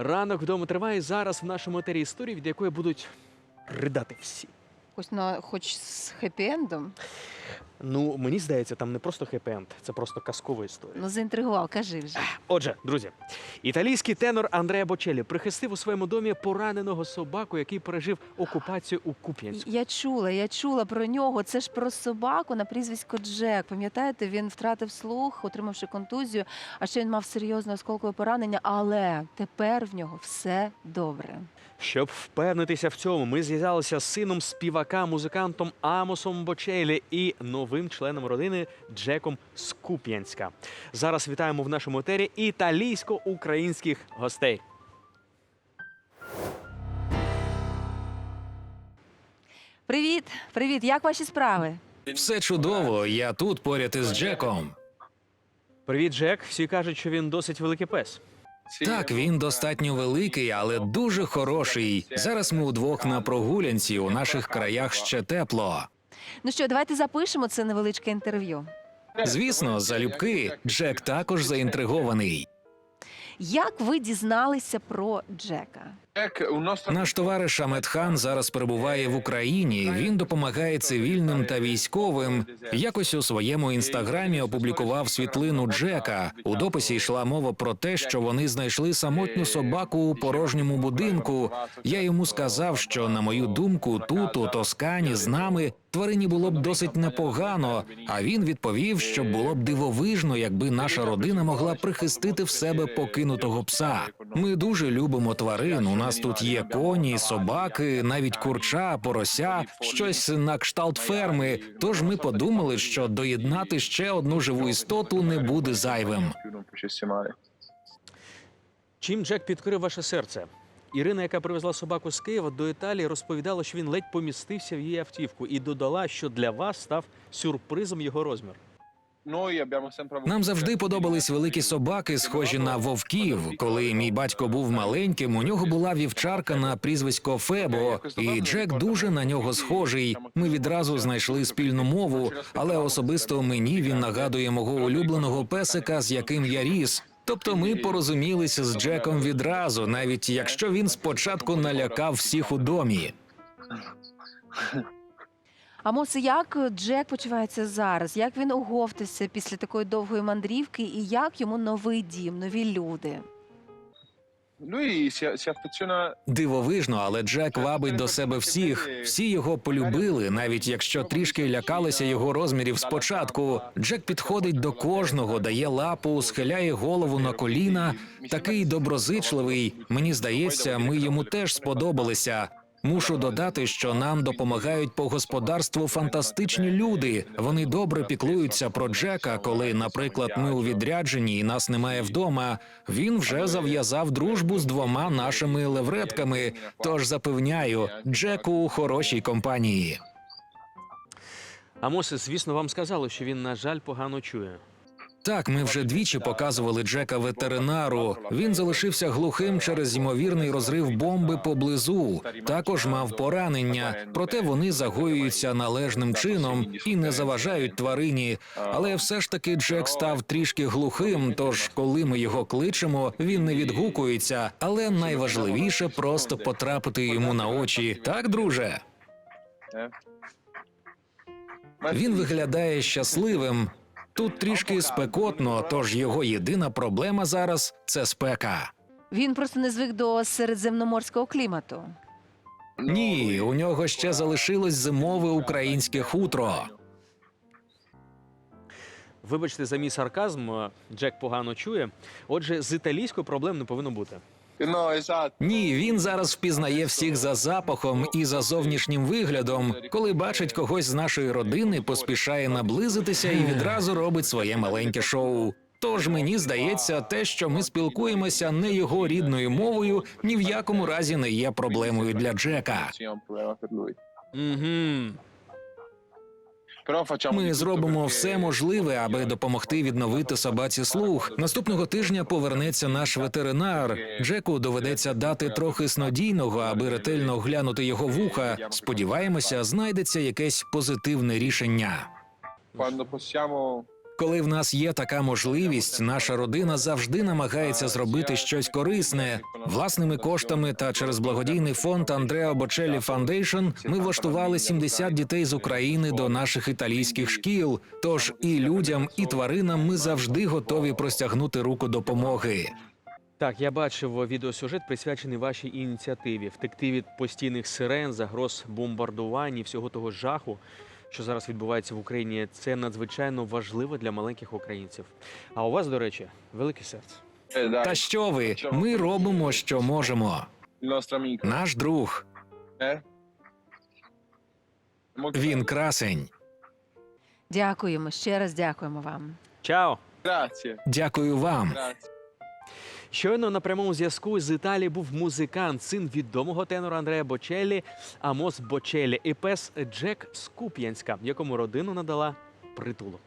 Ранок вдома триває зараз в нашому етері історії, від якої будуть ридати всі. Хоч на хоч з хеппі-ендом. Ну, мені здається, там не просто хеппі-енд, це просто казкова історія. Ну, заінтригував, кажи вже. Отже, друзі, італійський тенор Андреа Бочелі прихистив у своєму домі пораненого собаку, який пережив окупацію у Куп'янську. Я чула, я чула про нього. Це ж про собаку на прізвисько Джек. Пам'ятаєте, він втратив слух, отримавши контузію, а ще він мав серйозне осколкове поранення, але тепер в нього все добре. Щоб впевнитися в цьому, ми зв'язалися з сином співака, музикантом Амосом Бочелі і новим членом родини Джеком з Куп'янська. Зараз вітаємо в нашому етері італійсько-українських гостей. Привіт, привіт! Як ваші справи? Все чудово, я тут поряд із Джеком. Привіт, Джек. Всі кажуть, що він досить великий пес. Так, він достатньо великий, але дуже хороший. Зараз ми удвох на прогулянці. У наших краях ще тепло. Ну що, давайте запишемо це невеличке інтерв'ю. Звісно, залюбки Джек також заінтригований. Як ви дізналися про Джека? Наш товариш Амет Хан зараз перебуває в Україні. Він допомагає цивільним та військовим. Якось у своєму інстаграмі опублікував світлину Джека. У дописі йшла мова про те, що вони знайшли самотню собаку у порожньому будинку. Я йому сказав, що на мою думку, тут у Тоскані з нами тварині було б досить непогано. А він відповів, що було б дивовижно, якби наша родина могла прихистити в себе покинутого пса. Ми дуже любимо тварин. У нас тут є коні, собаки, навіть курча, порося, щось на кшталт ферми. Тож ми подумали, що доєднати ще одну живу істоту не буде зайвим. Чим Джек підкрив ваше серце? Ірина, яка привезла собаку з Києва до Італії, розповідала, що він ледь помістився в її автівку і додала, що для вас став сюрпризом його розмір. Нам завжди подобались великі собаки, схожі на вовків. Коли мій батько був маленьким, у нього була вівчарка на прізвисько Фебо, і Джек дуже на нього схожий. Ми відразу знайшли спільну мову, але особисто мені він нагадує мого улюбленого песика, з яким я ріс. Тобто ми порозумілися з Джеком відразу, навіть якщо він спочатку налякав всіх у домі. Амосе, як Джек почувається зараз? Як він оговтався після такої довгої мандрівки, і як йому новий дім, нові люди? Дивовижно, але Джек вабить до себе всіх. Всі його полюбили, навіть якщо трішки лякалися його розмірів спочатку. Джек підходить до кожного, дає лапу, схиляє голову на коліна. Такий доброзичливий. Мені здається, ми йому теж сподобалися. Мушу додати, що нам допомагають по господарству фантастичні люди. Вони добре піклуються про Джека. Коли, наприклад, ми у відрядженні і нас немає вдома. Він вже зав'язав дружбу з двома нашими левретками. Тож запевняю, Джеку у хорошій компанії. Амосе, звісно, вам сказали, що він, на жаль, погано чує. Так, ми вже двічі показували Джека ветеринару. Він залишився глухим через ймовірний розрив бомби поблизу. Також мав поранення, проте вони загоюються належним чином і не заважають тварині. Але все ж таки Джек став трішки глухим. Тож, коли ми його кличемо, він не відгукується. Але найважливіше просто потрапити йому на очі. Так, друже? Він виглядає щасливим. Тут трішки спекотно, тож його єдина проблема зараз це спека. Він просто не звик до середземноморського клімату. Ні, у нього ще залишилось зимове українське хутро. Вибачте за мій сарказм, е, Джек погано чує. Отже, з італійською проблем не повинно бути. Esatto. Ні, він зараз впізнає всіх за запахом і за зовнішнім виглядом. Коли бачить когось з нашої родини, поспішає наблизитися і відразу робить своє маленьке шоу. Тож мені здається, те, що ми спілкуємося не його рідною мовою, ні в якому разі не є проблемою для Джека. Угу. Ми зробимо все можливе, аби допомогти відновити собаці слух. Наступного тижня повернеться наш ветеринар. Джеку доведеться дати трохи снодійного, аби ретельно оглянути його вуха. Сподіваємося, знайдеться якесь позитивне рішення. Quando possiamo Коли в нас є така можливість, наша родина завжди намагається зробити щось корисне власними коштами та через благодійний фонд Андреа Бочеллі Фаундейшн ми влаштували 70 дітей з України до наших італійських шкіл. Тож і людям, і тваринам ми завжди готові простягнути руку допомоги. Так, я бачив відеосюжет, присвячений вашій ініціативі втекти від постійних сирен, загроз бомбардувань і всього того жаху, що зараз відбувається в Україні. Це надзвичайно важливо для маленьких українців. А у вас, до речі, велике серце. Eh, Та що ви? Ми робимо, що можемо. Наш друг, Eh? Він красень. Дякуємо, ще раз дякуємо вам. Чао! Дякую вам. Щойно на прямому зв'язку з Італії був музикант, син відомого тенора Андрея Бочеллі, Амос Бочеллі і пес Джек Скуп'янська, якому родину надала притулок.